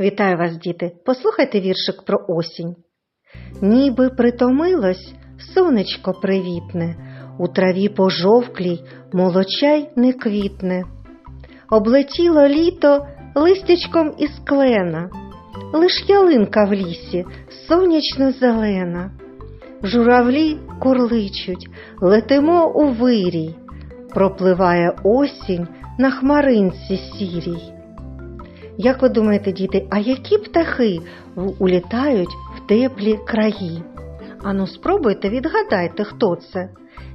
Вітаю вас, діти! Послухайте віршик про осінь. Ніби притомилось сонечко привітне, у траві пожовклій молочай не квітне. Облетіло літо листячком із клена, лиш ялинка в лісі сонячно зелена. Журавлі курличуть, летимо у вирій, пропливає осінь на хмаринці сірій. Як ви думаєте, діти, а які птахи улітають в теплі краї? Ану, спробуйте відгадайте, хто це.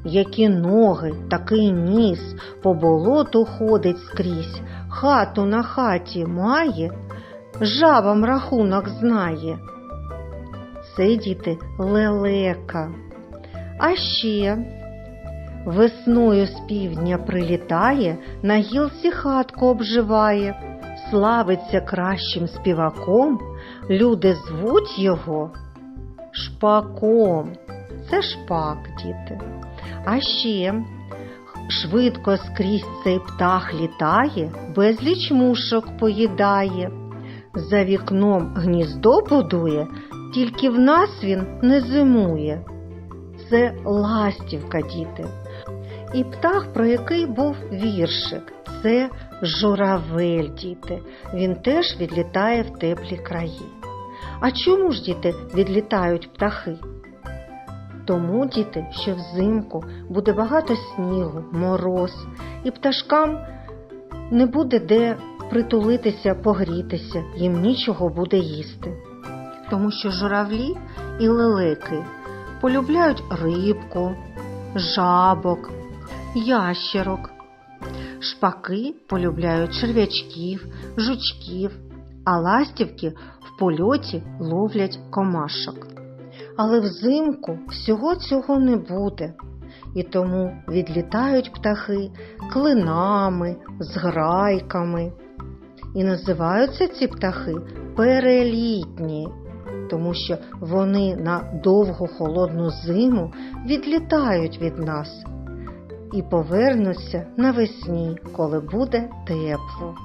Які ноги, такий ніс, по болоту ходить скрізь, хату на хаті має, жабам рахунок знає. Це діти лелека. А ще весною з півдня прилітає, на гілці хатку обживає, славиться кращим співаком, люди звуть його шпаком. Це шпак, діти. А ще швидко скрізь цей птах літає, безліч мушок поїдає. За вікном гніздо будує, тільки в нас він не зимує. Це ластівка, діти. І птах, про який був віршик, це журавель, діти. Він теж відлітає в теплі краї. А чому ж діти відлітають птахи? Тому, діти, що взимку буде багато снігу, мороз, і пташкам не буде де притулитися, погрітися, їм нічого буде їсти. Тому що журавлі і лелеки полюбляють рибку, жабок, ящерок. Шпаки полюбляють черв'ячків, жучків, а ластівки в польоті ловлять комашок. Але взимку всього цього не буде, і тому відлітають птахи клинами, зграйками. І називаються ці птахи перелітні, тому що вони на довгу холодну зиму відлітають від нас і повернуся навесні, коли буде тепло.